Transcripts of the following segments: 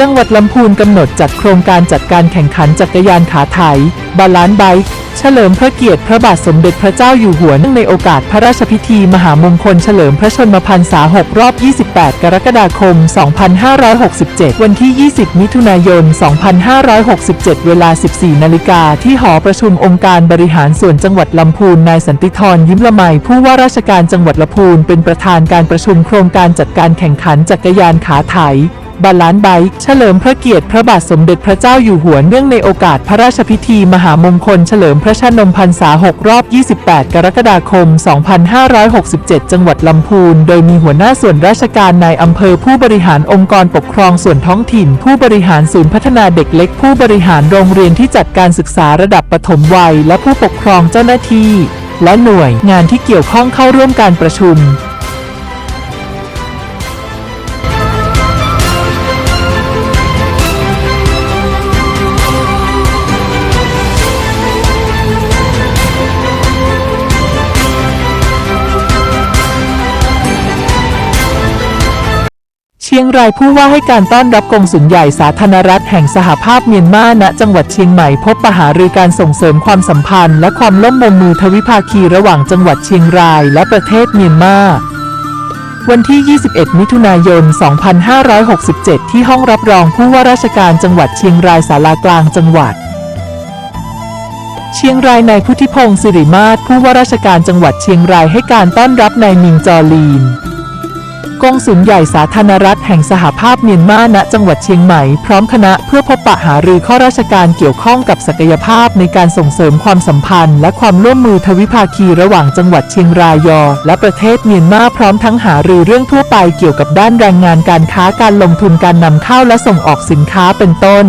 จังหวัดลำพูนกำหนดจัดโครงการจัดการแข่งขันจักรยานขาไถบาลานซ์ไบค์เฉลิมพระเกียรติพระบาทสมเด็จพระเจ้าอยู่หัวเนื่องในโอกาสพระราชพิธีมหามงคลเฉลิมพระชนมพรรษา 6 รอบ 28 กรกฎาคม 2567 วันที่ 20 มิถุนายน 2567 เวลา 14 นาฬิกาที่หอประชุมองค์การบริหารส่วนจังหวัดลำพูน นายสันติธรยิ้มละไมผู้ว่าราชการจังหวัดลำพูนเป็นประธานการประชุมโครงการจัดการแข่งขันจักรยานขาไถ บาลานไบค์เฉลิมพระเกียรติพระบาทสมเด็จพระเจ้าอยู่หัวเนื่องในโอกาสพระราชพิธีมหามงคล เฉลิมพระชนมพรรษา 6 รอบ 28 กรกฎาคม 2567 จังหวัดลำพูน โดยมีหัวหน้าส่วนราชการนายอำเภอผู้บริหารองค์กรปกครองส่วนท้องถิ่น ผู้บริหารศูนย์พัฒนาเด็กเล็ก ผู้บริหารโรงเรียนที่จัดการศึกษาระดับปฐมวัย และผู้ปกครองเจ้าหน้าที่ และหน่วยงานที่เกี่ยวข้องเข้าร่วมการประชุม ชียงรายผู้ว่าให้การต้อนรับกงสุลใหญ่สาธารณรัฐแห่งสหภาพเมียนมาณจังหวัดเชียงใหม่พบปะหารือการส่งเสริมความสัมพันธ์และความร่วมมือทวิภาคีระหว่างจังหวัดเชียงรายและประเทศเมียนมาวันที่ 21 มิถุนายน 2567 ที่ห้องรับรองผู้ว่าราชการจังหวัดเชียงรายศาลากลางจังหวัด เชียงรายนายพุทธิพงศ์สิริมาศผู้ว่าราชการจังหวัดเชียงรายให้การต้อนรับนายมิงจอลีน กงสุลใหญ่สาธารณรัฐแห่งสหภาพเมียนมาณจังหวัดเชียงใหม่พร้อมคณะเพื่อพบปะหารือข้อราชการเกี่ยวข้องกับศักยภาพในการส่งเสริมความสัมพันธ์ และความร่วมมือทวิภาคีระหว่างจังหวัดเชียงรายยอ และประเทศเมียนมาพร้อมทั้งหารือเรื่องทั่วไปเกี่ยวกับด้านแรงงานการค้าการลงทุนการนำเข้าและส่งออกสินค้าเป็นต้น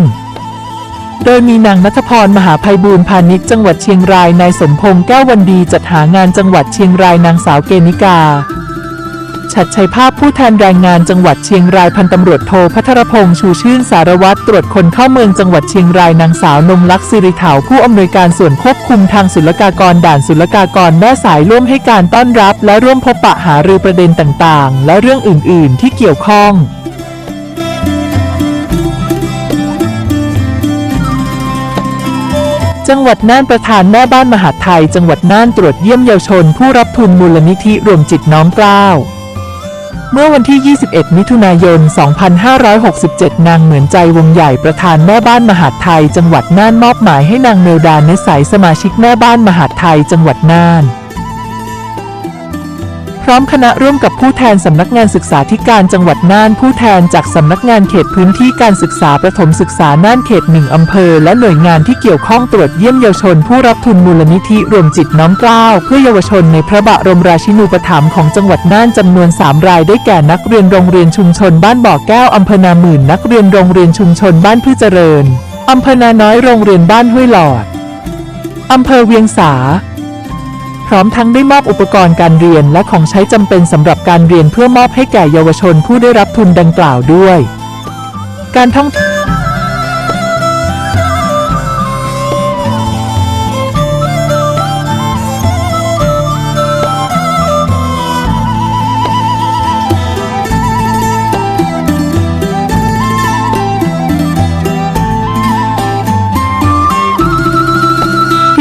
โดยมีนางนัทพรมหาภัยบูร์พาณิชย์จังหวัดเชียงรายนายสมพงษ์แก้ววันดีจัดหางานจังหวัดเชียงรายนางสาวเกณิกา ชัดชัยภาพผู้แทนแรงงานจังหวัดเชียงรายพันตำรวจโทพัทรพงษ์ชูชื่นสารวัตรตรวจคนเข้าเมืองจังหวัดเชียงรายนางสาวนงลักษณ์สิริถาผู้อำนวยการส่วนควบคุมทางศุลกากรด่านศุลกากรแม่สายร่วมให้การต้อนรับ และร่วมพบปะหารือประเด็นต่างๆ และเรื่องอื่น ๆ ที่เกี่ยวข้องจังหวัดน่านประธานแม่บ้านมหาไทย จังหวัดน่านตรวจเยี่ยมเยาวชน ผู้รับทุนมูลนิธิรวมจิตน้อมเกล้า เมื่อวันที่ 21 มิถุนายน 2567 นางเหมือนใจวงใหญ่ประธานแม่บ้านมหาดไทย จังหวัดน่านมอบหมายให้นางเมลดาเนสายสมาชิกแม่บ้านมหาดไทย จังหวัดน่าน พร้อมคณะร่วมกับผู้แทนสำนักงานศึกษาธิการจังหวัดน่านผู้แทนจากสำนักงานเขตพื้นที่การศึกษาประถมศึกษาน่านเขตหนึ่งอำเภอ และหน่วยงานที่เกี่ยวข้องตรวจเยี่ยมเยาวชน ผู้รับทุนมูลนิธิรวมจิตน้อมเกล้าเพื่อเยาวชนในพระบรมราชินูปถัมภ์ของจังหวัดน่านจำนวน 3 รายได้แก่นักเรียนโรงเรียนชุมชนบ้านบ่อแก้วอำเภอนาหมื่นนักเรียนโรงเรียนชุมชนบ้านพืชเจริญอำเภอนาน้อยโรงเรียนบ้านห้วยหลอดอำเภอเวียงสา พร้อมทั้งได้มอบอุปกรณ์การเรียนและของใช้จำเป็นสำหรับการเรียนเพื่อมอบให้แก่เยาวชนผู้ได้รับทุนดังกล่าวด้วย การท่อง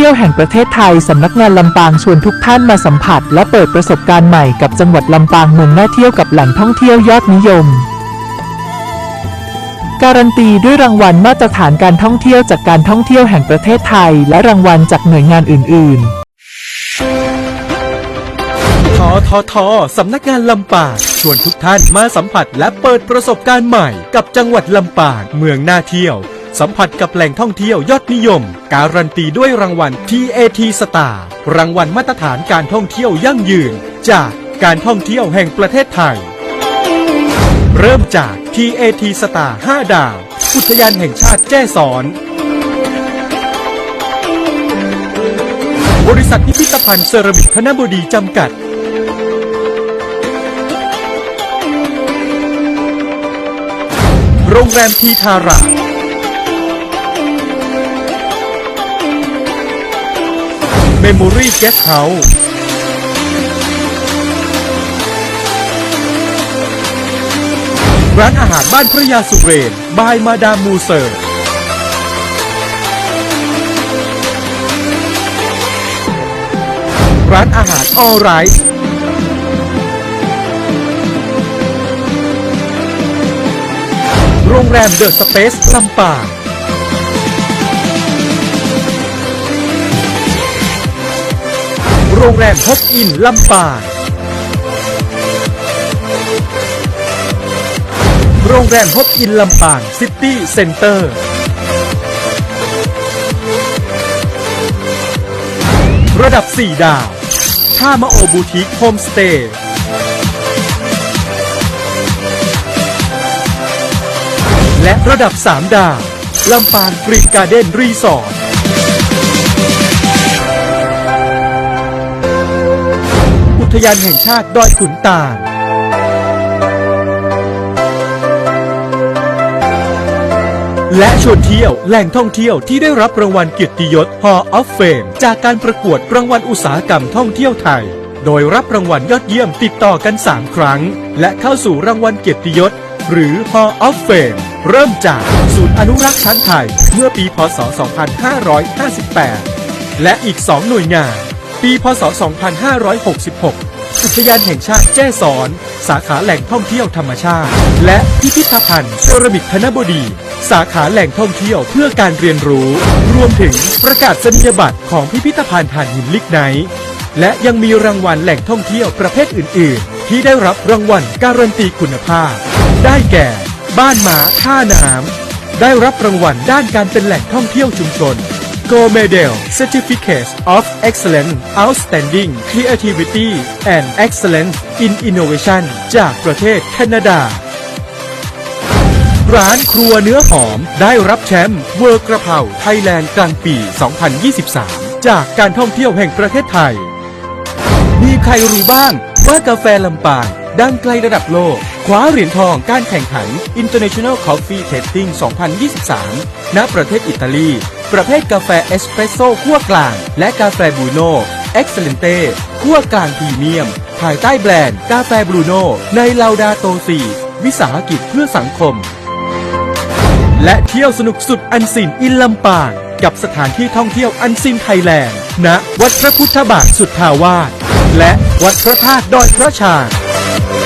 ที่ยวเที่ยวแห่งประเทศไทยสำนักงานลำปางชวนทุกท่านมาสัมผัส และเปิดประสบการณ์ใหม่กับจังหวัดลำปางเมืองน่าเที่ยวกับแหล่งท่องเที่ยวยอดนิยม การันตีด้วยรางวัลมาตรฐานการท่องเที่ยวจากการท่องเที่ยวแห่งประเทศไทย และรางวัลจากหน่วยงานอื่น ๆทอทอทอสำนักงานลำปางชวนทุกท่านมาสัมผัสและเปิดประสบการณ์ใหม่กับจังหวัดลำปางเมืองน่าเที่ยว สัมผัสกับแหล่งท่องเที่ยวยอดนิยม การันตีด้วยรางวัล TAT Star รางวัลมาตรฐานการท่องเที่ยวยั่งยืน จากการท่องเที่ยวแห่งประเทศไทย เริ่มจาก TAT Star 5 ดาว อุทยานแห่งชาติแจ้ซ้อน บริษัทพิพิธภัณฑ์เซรามิกคณบดีจำกัดโรงแรมทีทารา มมโมรี่แกสเฮาส์ร้านอาหารบ้านพระยาสุเรน บายมาดามมูเซอร์ ร้านอาหาร All Right โรงแรมเดอะสเปซลำปาง รงแรมฮอกอินลำปางโรงแรมฮอกอินลำปางซิตี้เซ็นเตอร์ระดับ 4 ดาวท่ามะโอบูติกโฮมสเตย์และระดับ 3 ดาวลำปางกรีนการ์เด้นรีสอร์ท ทยานแห่งชาติดอยขุนตาล และชวนเที่ยวแหล่งท่องเที่ยวที่ได้รับรางวัลเกียรติยศ Hall of Fame จากการประกวดรางวัลอุตสาหกรรมท่องเที่ยวไทย โดยรับรางวัลยอดเยี่ยมติดต่อกัน 3 ครั้ง และเข้าสู่รางวัลเกียรติยศ หรือ Hall of Fame เริ่มจากศูนย์อนุรักษ์ช้างไทย เมื่อปี พศ 2558 และอีก 2 หน่วยงาน ปีพศ 2566 อุทยานแห่งชาติแจ้ซ้อน สาขาแหล่งท่องเที่ยวธรรมชาติ และพิพิธภัณฑ์เซรามิกธนบดี สาขาแหล่งท่องเที่ยวเพื่อการเรียนรู้ รวมถึงประกาศนียบัตรของพิพิธภัณฑ์ถ่านหินลิกไนท์และยังมีรางวัลแหล่งท่องเที่ยวประเภทอื่น ๆ ที่ได้รับรางวัลการันตีคุณภาพ ได้แก่ บ้านหมาท่าน้ำได้รับรางวัลด้านการเป็นแหล่งท่องเที่ยวชุมชน Go Medal Certificate of Excellence Outstanding Creativity and Excellence in Innovation จากประเทศแคนาดา ร้านครัวเนื้อหอมได้รับแชมป์เวิร์กระเพราไทยแลนด์กลางปี 2023 จากการท่องเที่ยวแห่งประเทศไทย มีใครรู้บ้างว่ากาแฟลำปาง ดังไกลระดับโลกคว้าเหรียญทองการแข่งขัน International Coffee Tasting 2023 ณ ประเทศอิตาลี ประเภทกาแฟเอสเปรสโซ่ขั้วกลาง และกาแฟบูโน่เอ็กซ์เลนเต้ขั้วกลางพรีเมียม ภายใต้แบรนด์กาแฟบูโน่ในลาวดาโตซีวิสาหกิจเพื่อสังคม และเที่ยวสนุกสุดอันซีนอินลำปางกับสถานที่ท่องเที่ยวอันซีนไทยแลนด์ณวัดพระพุทธบาทสุทธาวาสและวัดพระธาตุดอยพระชาญ Thank